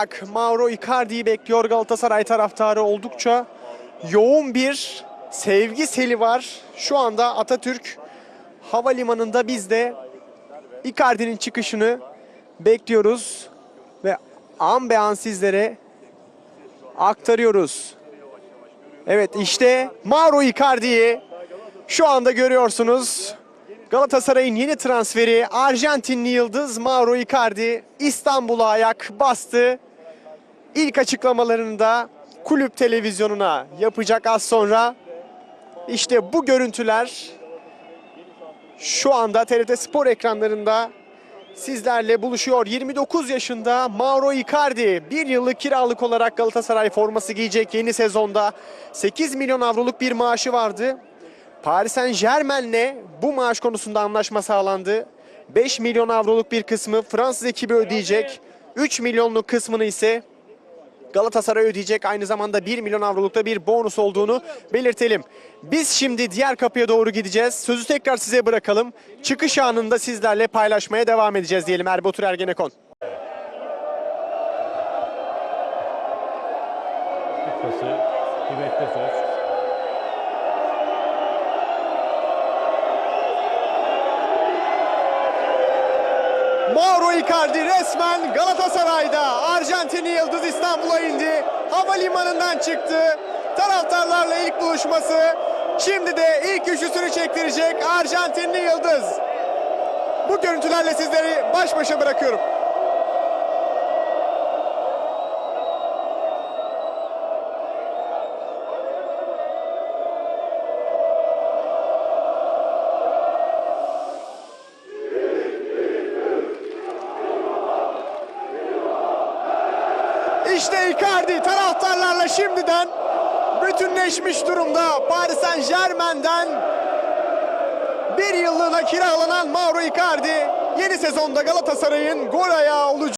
Bak, Mauro Icardi'yi bekliyor Galatasaray taraftarı oldukça yoğun bir sevgi seli var. Şu anda Atatürk Havalimanı'nda biz de Icardi'nin çıkışını bekliyoruz ve an be an sizlere aktarıyoruz. Evet işte Mauro Icardi'yi şu anda görüyorsunuz. Galatasaray'ın yeni transferi Arjantinli yıldız Mauro Icardi İstanbul'a ayak bastı. İlk açıklamalarını da kulüp televizyonuna yapacak az sonra. İşte bu görüntüler şu anda TRT Spor ekranlarında sizlerle buluşuyor. 29 yaşında Mauro Icardi bir yıllık kiralık olarak Galatasaray forması giyecek yeni sezonda. 8 milyon avroluk bir maaşı vardı. Paris Saint Germain'le bu maaş konusunda anlaşma sağlandı. 5 milyon avroluk bir kısmı Fransız ekibi ödeyecek. 3 milyonluk kısmını ise Galatasaray ödeyecek. Aynı zamanda 1 milyon avrolukta bir bonus olduğunu belirtelim. Biz şimdi diğer kapıya doğru gideceğiz. Sözü tekrar size bırakalım. Çıkış anında sizlerle paylaşmaya devam edeceğiz diyelim Erbatur Ergenekon. Pası. Mauro Icardi resmen Galatasaray'da. Arjantinli Yıldız İstanbul'a indi. Havalimanından çıktı. Taraftarlarla ilk buluşması. Şimdi de ilk üçlüsünü çektirecek Arjantinli Yıldız. Bu görüntülerle sizleri baş başa bırakıyorum. İşte Icardi taraftarlarla şimdiden bütünleşmiş durumda. Paris Saint Germain'den bir yıllığına kiralanan Mauro Icardi yeni sezonda Galatasaray'ın gol ayağı olacak.